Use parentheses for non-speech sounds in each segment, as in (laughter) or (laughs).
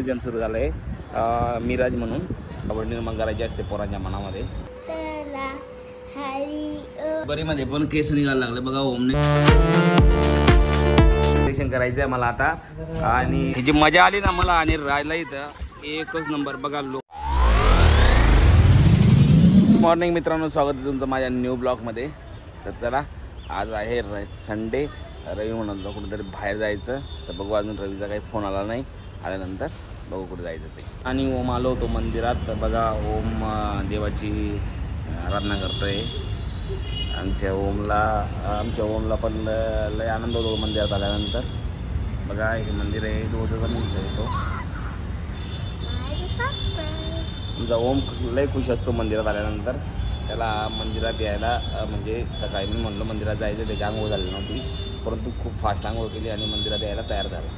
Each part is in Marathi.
म्युझियम सुरू झालं आहे मिराज म्हणून. आवड निर्माण करायची असते पोरांच्या मनामध्ये. अ, बरीमध्ये पण केस निघायला लागले. बघा ओमने. करायचं आहे मला आता. आणि जी मजा आली ना मला आणि राहायला इथं. एकच नंबर. बघा लोक मॉर्निंग मित्रांनो स्वागत आहे तुमचं माझ्या न्यू ब्लॉगमध्ये तर चला आज आहे र संडे रवी म्हणत होता कुठेतरी बाहेर जायचं. तर बघू अजून रवीचा काही फोन आला नाही. आल्यानंतर बघू कुठे जायचं ते. आणि ओम आलो होतो मंदिरात. तर बघा ओम देवाची आराधना करतोय. आमच्या ओमला आमच्या ओमला पण लय आनंद होतो मंदिरात आल्यानंतर. बघा हे मंदिर आहे दोन येतो आमचा ओम लय खुश असतो मंदिरात आल्यानंतर. त्याला मंदिरात यायला म्हणजे सकाळी मी म्हणलं मंदिरात जायचं त्याची आंघोळ झाली नव्हती. परंतु खूप फास्ट आंघोळ केली आणि मंदिरात यायला तयार झाला.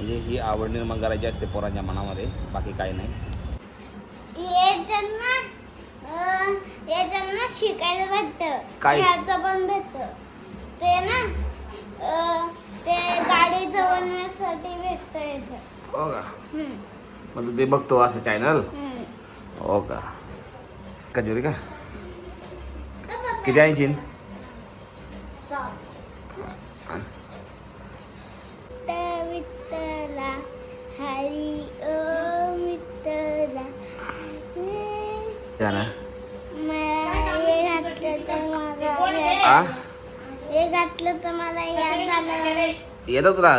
म्हणजे ही आवड निर्माण करायची असते पोरांच्या मनामध्ये बाकी काही नाही. ज्यांना शिकायला भेटतं. काय? खेळाचं पण भेटतं. ते ना अ, ते गाडीचं बनवण्यासाठी भेटतं याचं. हो का? हम्म, तू बघतो असं चॅनल हम्म. हो का? कजोरी का? किती ऐंशी सॉ- त्या विठ्ठला हरी ओ विठ्ठला गाणं. मला हे घातलं तर मला आ? हे घातलं तर मला याद झालं येतं तुला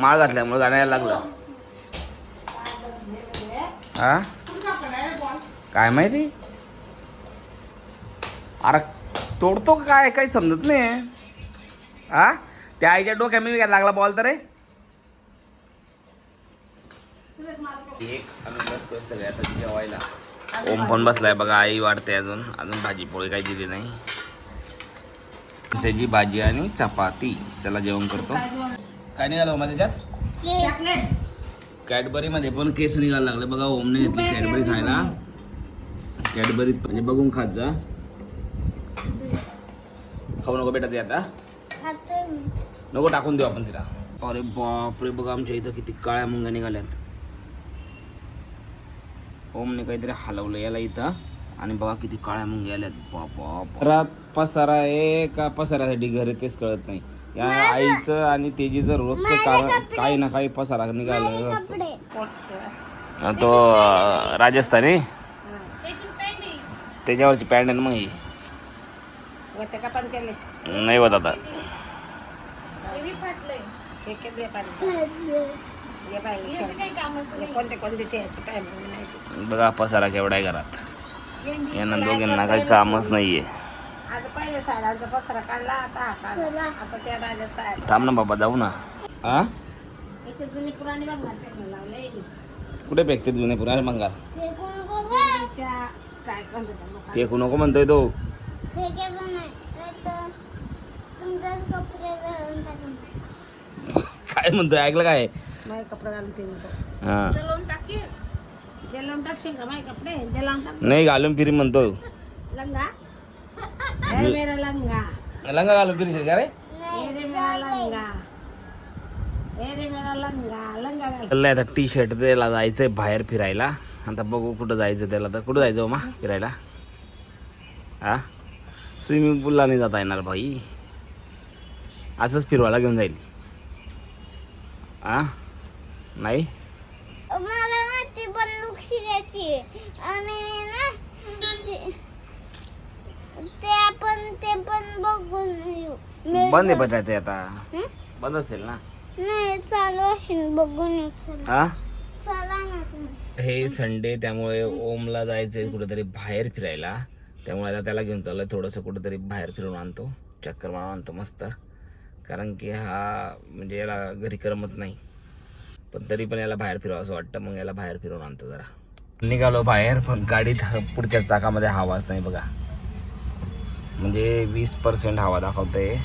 माळ घातल्यामुळे गाणं यायला लागलं. हा काय माहिती? अरे तोडतो काय? काही समजत नाही. हा त्या आईच्या डोक्यामध्ये काय लागला बॉल तर रे. एक आम्ही बसतोय सगळे आता जेवायला. ओम पण बसलाय बघा आई वाढते अजून. अजून भाजी पोळी काही दिली नाही. जी भाजी आणि चपाती. चला जेवण करतो. काय निघालं ओमा त्याच्यात कॅडबरी मध्ये पण केस निघायला लागले. बघा ओमने घेतली कॅडबरी खायला. कॅडबरी म्हणजे बघून खात जा. खाऊ नको बेटा ते आता. नको टाकून देऊ आपण तिला. अरे बापरे बघा आमच्या इथं किती काळ्या मुंग्या निघाल्यात. ओमने काहीतरी हलवलं याला इथं. आणि बघा किती काळ्या मुंग्या आल्यात बापा रात पसारा आहे का पसाऱ्यासाठी घर तेच कळत नाही. या आईचं आणि तेजीचं रोजचं कारण काही ना काही पसारा निघालं तो राजस्थानी? त्याच्यावरची पॅन्ट आहे मग ही. नाही होत आता. केले पाहिजे पाहिजे कोणते कोणते ठेवायचे काय माहिती नाही. बघा पसारा केवढा आहे घरात. यांना दोघांना काही कामच नाहीये. आता पहिले साड्यांचा पसारा काढला आता हा काढला. चला. आता त्या राजा साड्या थांब ना बाबा जाऊ ना. हा याची जुनी पुराणी बघणार फेकून लावले. कुठे फेकते जुने पुराणे त्या काय लोक फेकू नको म्हणतोय तो. काय म्हणतोय? ऐकलं काय? माझे कपडे घालून ठेवतो हा. जे लावून टाकशील का माझे कपडे? जे लावून टाक. नाही घालून फिरी म्हणतो. लंगा? (laughs) हे मेरा लंगा. लंगा घालून फिरी का रे? हे रे मेरा लंगा. हे रे मेरा लंगा. लंगा घाल. चाललंय आता टी शर्ट त्याला जायचंय बाहेर फिरायला. आता बघू कुठं जायचं त्याला. तर कुठं जायचं मा फिरायला? हा? स्विमिंग पूलला नाही जाता येणार भाई. असंच फिरवायला घेऊन जाईल. हा? नाही? मला ना ती बंदूक शिकायची आणि ना ते- ते आपण ते पण बघून येऊ. बंद आहे पण ते आता. हं? बंद असेल ना? नाही चालू असेल बघून येऊ चला. हा? चला ना तुम्ही हे संडे त्यामुळे ओमला जायचंय कुठेतरी बाहेर फिरायला. त्यामुळे आता त्याला घेऊन चाललोय थोडंसं कुठेतरी बाहेर फिरून आणतो. चक्कर मारून आणतो मस्त. कारण की हा म्हणजे याला घरी करमत नाही. पण तरी पण याला बाहेर फिरावं असं वाटतं. मग याला बाहेर फिरवून आणतो जरा. निघालो बाहेर पण गाडीत पुढच्या चाकामध्ये हवाच नाही बघा. म्हणजे वीस पर्सेंट हवा दाखवतंय.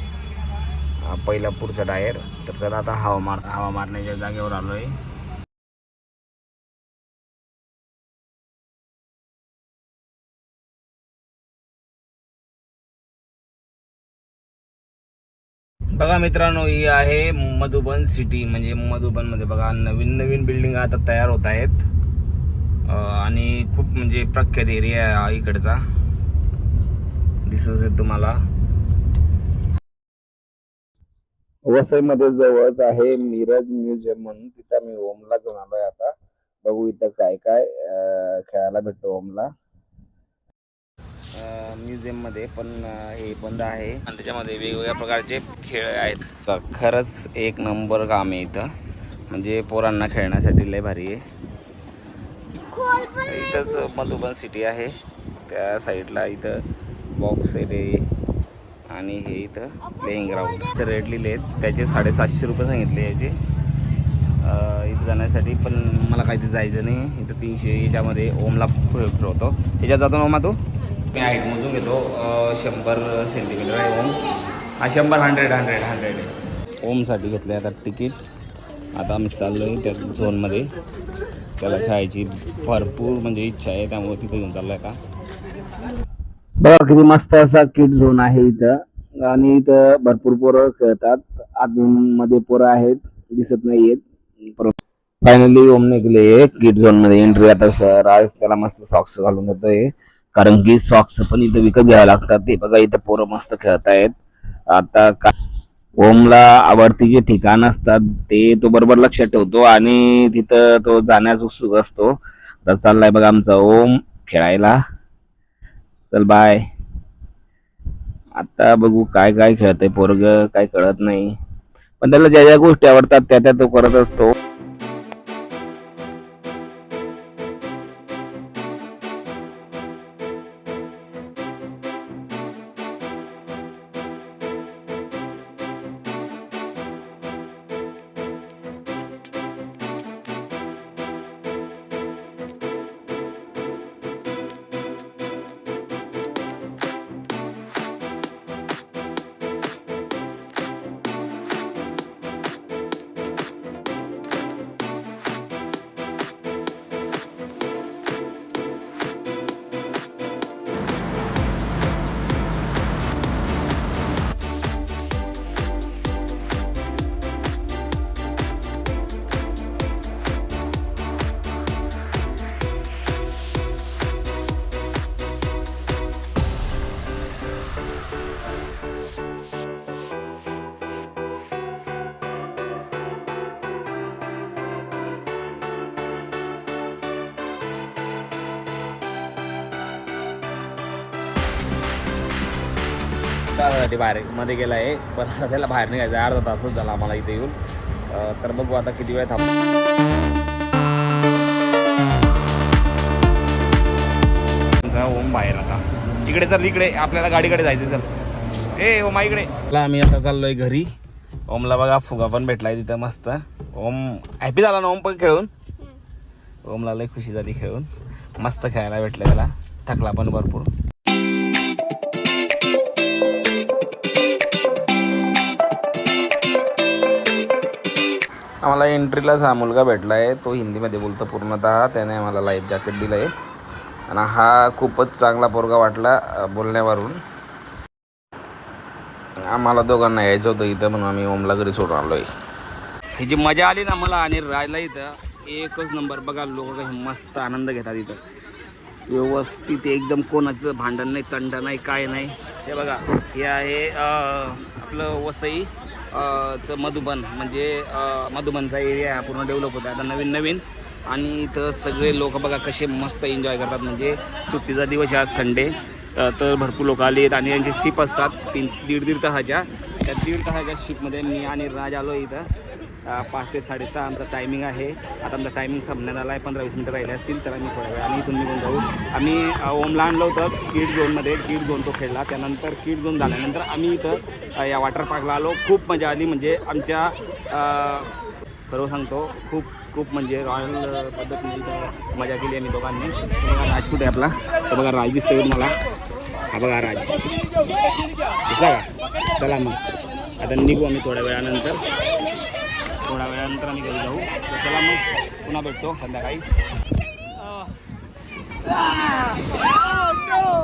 पहिला पुढचा टायर. तर चला आता हवा मार हवा मारण्याच्या जागेवर आलोय. बघा मित्रांनो ही आहे मधुबन सिटी. म्हणजे मधुबनमध्ये बघा नवीन नवीन बिल्डिंग आता तयार होत आहेत. आणि खूप म्हणजे प्रख्यात एरिया आहे इकडचा. दिसत असेल तुम्हाला. वसईमध्ये जवळच आहे मिरज म्युझियम म्हणून. तिथं मी ओमला घेऊन आलोय आता. बघू इथं काय काय खेळायला भेटतो ओमला. म्युझियममध्ये पण हे बंद आहे. आणि त्याच्यामध्ये वेगवेगळ्या प्रकारचे खेळ आहेत. खरंच एक नंबर काम आहे इथं. म्हणजे पोरांना खेळण्यासाठी लय भारी आहे. इथंच मधुबन सिटी आहे. त्या साईडला इथं बॉक्स एरिया आणि हे इथं प्लेईंग ग्राउंड इथं रेट लिहिले आहेत. त्याचे साडेसातशे रुपये सांगितले याचे. इथं जाण्यासाठी पण मला काही ते जायचं नाही. इथं तीनशे याच्यामध्ये ओमला फिर- फिरवतो ह्याच्यात जातो ना ओमा तू? मी हाईट मोजून घेतो शंभर सेंटीमीटर आहे ओम. हा शंभर हंड्रेड हंड्रेड हंड्रेड आहे. ओमसाठी घेतलं आहे आता तिकीट. आता आम्ही चाललो आहे त्या झोनमध्ये. त्याला खेळायची भरपूर म्हणजे इच्छा आहे त्यामुळे तिथे घेऊन चाललोय का बघा किती मस्त असा किड झोन आहे इथं. आणि इथं भरपूर पोरं खेळतात. आतमध्ये पोरं आहेत दिसत नाहीयेत. फायनली ओमने गेले किड झोनमध्ये एंट्री आता सर आज त्याला मस्त सॉक्स घालून देतोय. कारण की सॉक्स पण इथं विकत घ्यावं लागतात. ते बघा इथं पोरं मस्त खेळत आहेत आता का ओमला आवडती जे ठिकाण असतात ते तो बरोबर लक्षात ठेवतो आणि तिथं तो जाण्यास उत्सुक असतो. तर चाललाय बघा आमचा ओम खेळायला. चल बाय आता बघू काय काय खेळतंय पोरग काय कळत नाही. पण त्याला ज्या ज्या गोष्टी आवडतात त्या त्या तो करत असतो. त्यासाठी बाहेर मध्ये गेला आहे पण आता त्याला बाहेर निघायचं अर्धा तासच झाला आम्हाला इथे येऊन. अं, तर बघू आता किती वेळ थांब ओम बाहेर आता. इकडे चल इकडे. आपल्याला गाडीकडे जायचं चल. ए ओमा इकडे. चला आम्ही आता चाललोय घरी. ओमला बघा फुगा पण भेटलाय तिथं मस्त. ओम हॅपी झाला ना ओम पण खेळून? ओमला लय खुशी झाली खेळून. मस्त खेळायला भेटलं त्याला. थकला पण भरपूर. आम्हाला एंट्रीलाच हा मुलगा भेटला आहे तो हिंदीमध्ये बोलतो पूर्णतः. त्याने आम्हाला लाईफ जॅकेट दिलं आहे आणि हा खूपच चांगला पोरगा वाटला बोलण्यावरून. आम्हाला दोघांना यायचं होतं इथं म्हणून आम्ही ओमला घरी सोडून आलो आहे ही जी मजा आली ना मला आणि राहायला इथं एकच नंबर बघा लोक काही मस्त आनंद घेतात इथं. व्यवस्थित एकदम कोणाचं भांडण नाही तंड नाही काय नाही. हे बघा हे आहे आपलं वसई. चं मधुबन म्हणजे मधुबनचा एरिया हा पूर्ण डेव्हलप होता आता नवीन नवीन आणि इथं सगळे लोक बघा कसे मस्त एन्जॉय करतात. म्हणजे सुट्टीचा दिवस आज संडे तर भरपूर लोक आले आहेत आणि यांची शिप असतात. तीन दीड दीड तासाच्या. त्या दीड तासाच्या शिपमध्ये मी आणि राज आलो इथं. पाच ते साडेसहा आमचा टायमिंग आहे. आता आमचा टायमिंग संपण्यात आला आहे पंधरा वीस मिनटं राहिले असतील तर आम्ही थोड्या वेळ आणि इथून निघून जाऊ. आम्ही ओमला आणलं होतं किड झोनमध्ये किड झोन तो खेळला. त्यानंतर किड झोन झाल्यानंतर आम्ही इथं या वॉटर पार्कला आलो. खूप मजा आली. म्हणजे आमच्या खरं सांगतो खूप खूप म्हणजे रॉयल पद्धतीने इथं मजा केली आम्ही दोघांनी. बघा राज कुठे आपला? तर बघा राज दिसतोय मला. हा बघा राज. दिसला का? चला मग. आता निघू आम्ही थोड्या वेळानंतर. त्यानंतर आम्ही घरी जाऊ. तर चला मग पुन्हा भेटतो संध्याकाळी.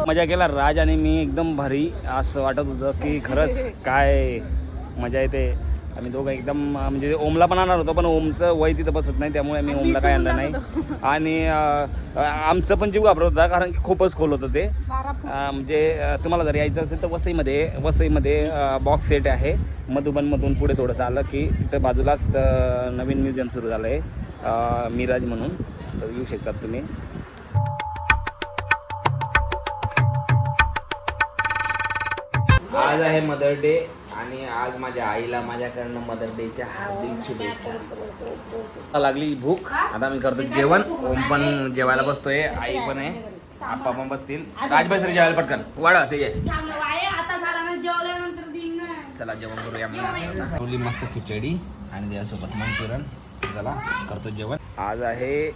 मजा केला राज आणि मी एकदम भारी. असं वाटत होतं की खरंच काय मजा येते. आम्ही दोघं एकदम म्हणजे ओमला पण आणणार होतो पण ओमचं वय तिथं बसत नाही त्यामुळे आम्ही ओमला काय आणलं नाही. आणि आमचं पण जीव घाबरत होता कारण की खूपच खोल होतं ते. म्हणजे तुम्हाला जर यायचं असेल तर वसईमध्ये वसईमध्ये बॉक्स सेट आहे. मधुबनमधून पुढे थोडंसं आलं की तिथं बाजूलाच नवीन म्युझियम सुरू झालं आहे मिराज म्हणून. तर येऊ शकतात तुम्ही. आज आहे मदर डे आणि आज माझ्या आईला माझ्याकडनं मदर डेच्या हार्दिक शुभेच्छा. लागली भूक. आता मी करतो जेवण. ओम पण जेवायला बसतोय. आई पण आहे. आप्पा पण बसतील. राजभाई जेवायला पटकन. वाढा ते जे. चला जेवण करूया थोडी मस्त खिचडी आणि त्यासोबत मंचुरन चला करतो जेवण. आज आहे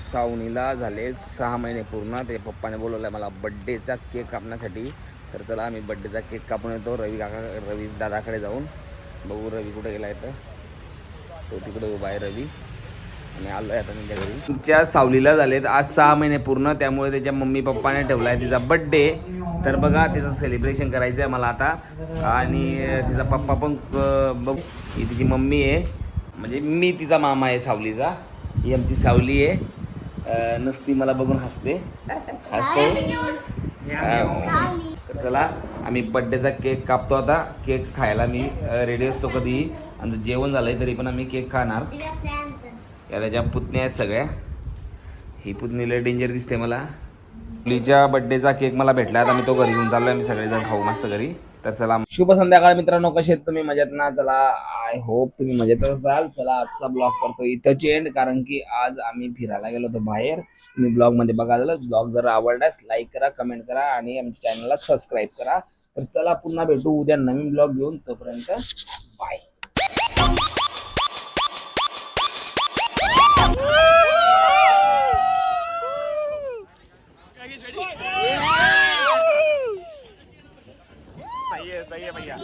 सावनीला झाले सहा महिने पूर्ण. ते पप्पाने बोलवलं मला बड्डेचा केक कापण्यासाठी. तर चला आम्ही बड्डेचा केक कापून येतो. रवी काका रवी दादाकडे जाऊन. बघू रवी कुठे गेला तर. तो तिकडे उभा आहे रवी. आणि आलोय आता त्यांच्या घरी. तुमच्या सावलीला झालेत. आज सहा महिने पूर्ण. त्यामुळे त्याच्या मम्मी पप्पाने ठेवला आहे तिचा बड्डे तर बघा तिचं सेलिब्रेशन करायचं आहे मला आता. आणि तिचा पप्पा पण बघ ही तिची मम्मी आहे. म्हणजे मी तिचा मामा आहे सावलीचा. ही आमची सावली आहे. नुसती मला बघून हसते. हसतो? तर चला आम्ही बड्डेचा केक कापतो आता. केक खायला मी रेडी असतो कधीही. आमचं जेवण झालंय तरी पण आम्ही केक खाणार. या त्याच्या पुतण्या आहेत सगळ्या ही पुतणी लय डेंजर दिसते मला. मुलीच्या बड्डेचा केक मला भेटला आता मी तो घरी घेऊन चाललोय आम्ही सगळेजण खाऊ मस्त घरी. तर चला शुभ संध्याकाळ मित्रांनो कसे आहेत तुम्ही? मजेत ना? चला आय होप तुम्ही मजेत असाल. चला आजचा ब्लॉग करतो इथं चेंड कारण की आज आम्ही फिरायला गेलो होतो बाहेर. तुम्ही ब्लॉगमध्ये बघा झालं ब्लॉग जर आवडल्यास लाईक करा कमेंट करा आणि आमच्या चॅनलला सबस्क्राईब करा. तर चला पुन्हा भेटू. उद्या नवीन ब्लॉग घेऊन तोपर्यंत बाय सही है भैया